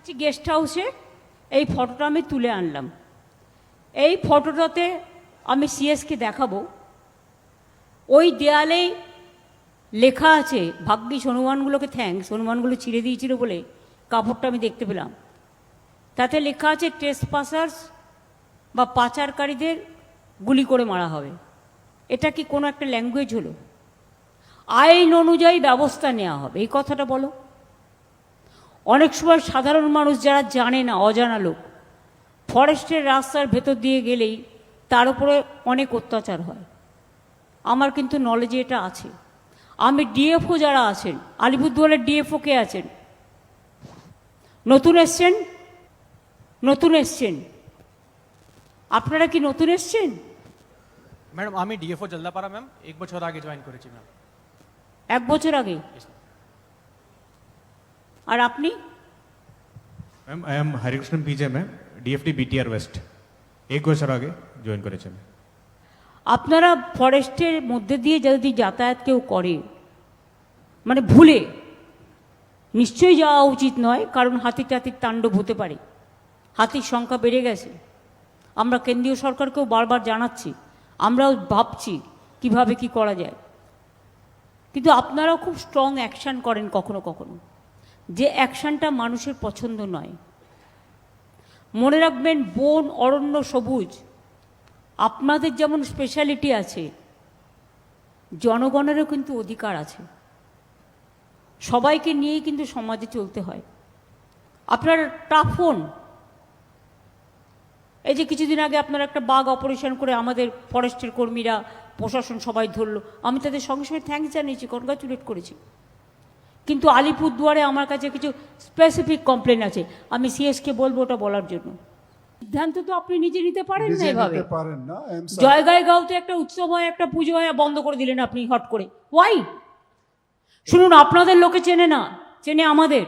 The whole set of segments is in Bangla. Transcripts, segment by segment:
আছি গেস্ট হাউসে এই ফটোটা আমি তুলে আনলাম। এই ফটোটাতে আমি সিএসকে দেখাবো। ওই দেয়ালেই লেখা আছে ভাগ্যিস হনুমানগুলোকে থ্যাংকস হনুমানগুলো ছিঁড়ে দিয়েছিল বলে কাপড়টা আমি দেখতে পেলাম। তাতে লেখা আছে টেস্ট পাসার্স বা পাচারকারীদের গুলি করে মারা হবে। এটা কি কোনো একটা ল্যাঙ্গুয়েজ হলো? আইন অনুযায়ী ব্যবস্থা নেওয়া হবে। এই কথাটা বলো। অনেক সময় সাধারণ মানুষ যারা জানে না অজানা লোক ফরেস্টের রাস্তার ভেতর দিয়ে গেলেই তার উপরে অনেক অত্যাচার হয়। আমার কিন্তু নলেজে এটা আছে। আমি ডিএফও যারা আছেন আলিপুরদুয়ারের ডিএফও কে আছেন নতুন এসছেন? নতুন এসছেন? আপনারা কি নতুন এসছেন? ম্যাডাম আমি ডিএফও জলদাপাড়া ম্যাম। এক বছর আগে জয়েন করেছি ম্যাম। এক বছর আগে? আর আপনি? Ma'am I am Harikrishna PJ ma'am DFT BTR west এক বছর আগে জয়েন করেছি ম্যাম আপনারা ফরেস্টের মধ্যে দিয়ে যদি যাতায়াত কেউ করে মানে ভুলে নিশ্চয়ই যাওয়া উচিত নয় কারণ হাতি টাতির তাণ্ডব হতে পারে। হাতির সংখ্যা বেড়ে গেছে। আমরা কেন্দ্রীয় সরকারকেও বারবার জানাচ্ছি আমরাও ভাবছি কীভাবে কি করা যায়। কিন্তু আপনারাও খুব স্ট্রং অ্যাকশান করেন কখনো কখনো। যে অ্যাকশানটা মানুষের পছন্দ নয়। মনে রাখবেন, বন, অরণ্য, সবুজ, আপনাদের যেমন স্পেশালিটি আছে, জনগণেরও কিন্তু অধিকার আছে। সবাইকে নিয়েই কিন্তু সমাজে চলতে হয়। আপনার টাফোন এই যে কিছুদিন আগে আপনারা একটা বাঘ অপারেশন করে আমাদের ফরেস্টের কর্মীরা, প্রশাসন সবাই ধরলো, আমি তাদের সঙ্গে সঙ্গে থ্যাঙ্কস জানিয়েছি কনগ্রাচুলেট করেছি। কিন্তু আলিপুরদুয়ারে আমার কাছে কিছু স্পেসিফিক কমপ্লেন আছে। আমি সিএসকে বলব ওটা বলার জন্য। সিদ্ধান্ত তো আপনি নিজে নিতে পারেন না এভাবে। জয়গায় গাঁওতে একটা উৎসব হয় একটা পুজো হয় বন্ধ করে দিলেন আপনি হট করে। ওয়াই শুনুন আপনাদের লোকে চেনে না চেনে আমাদের।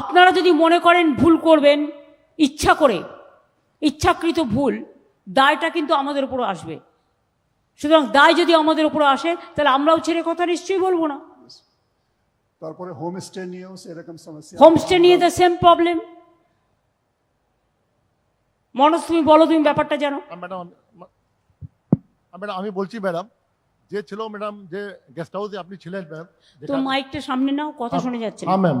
আপনারা যদি মনে করেন ভুল করবেন ইচ্ছা করে ইচ্ছাকৃত ভুল দায়টা কিন্তু আমাদের উপর আসবে। সুতরাং দায় যদি আমাদের উপর আসে তাহলে আমরাও ছেড়ে কথা নিশ্চয়ই বলব না। তারপরে হোমস্টে নিয়েও সেরকম সমস্যা। হোমস্টে নিয়ে দ্য সেম প্রবলেম মনোজ তুমি বলো তুমি ব্যাপারটা জানো। ম্যাডাম আমি- ম্যাডাম আমি বলছি ম্যাডাম যে ছিল ম্যাডাম যে গেস্ট হাউসে আপনি ছিলেন ম্যাম তো মাইকটা সামনে নাও কথা শোনা যাচ্ছে। হ্যাঁ ম্যাম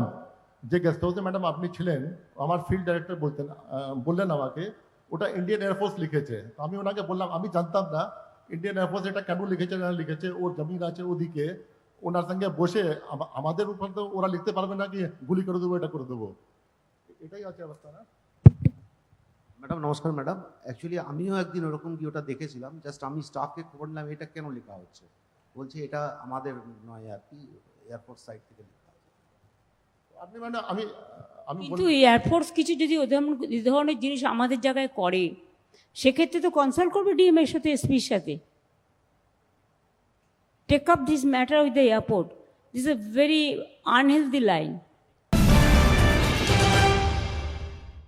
যে গেস্ট হাউসে ম্যাডাম আপনি ছিলেন আমার ফিল্ড ডাইরেক্টর বলতেন বললেন আমাকে ওটা ইন্ডিয়ান এয়ারফোর্স লিখেছে। তো আমি ওনাকে বললাম আমি জানতাম না ইন্ডিয়ান এয়ারফোর্স এটা কেন লিখেছে না লিখেছে ওর জমিন আছে ওদিকে ওনার সঙ্গে বসে আমাদের উপর তো ওরা লিখতে পারবে না কি গুলি করে দেবো এটা করে দেবো। এটাই আছে অবস্থা না? ম্যাডাম নমস্কার ম্যাডাম। অ্যাকচুয়ালি আমিও একদিন ওরকম কি ওটা দেখেছিলাম জাস্ট আমি স্টাফকে খবর নিলাম এটা কেন লেখা হচ্ছে? বলছে এটা আমাদের নয় আর কি এয়ারপোর্ট সাইড থেকে লেখা আপনি ম্যাডাম আমি আমি কিন্তু এয়ারফোর্স কিছু যদি ওই এই ধরনের জিনিস আমাদের জায়গায় করে সেক্ষেত্রে তো কনসাল্ট করবে ডিএম এর সাথে এসপির সাথে। take up this matter with the airport. This is a very unhealthy line.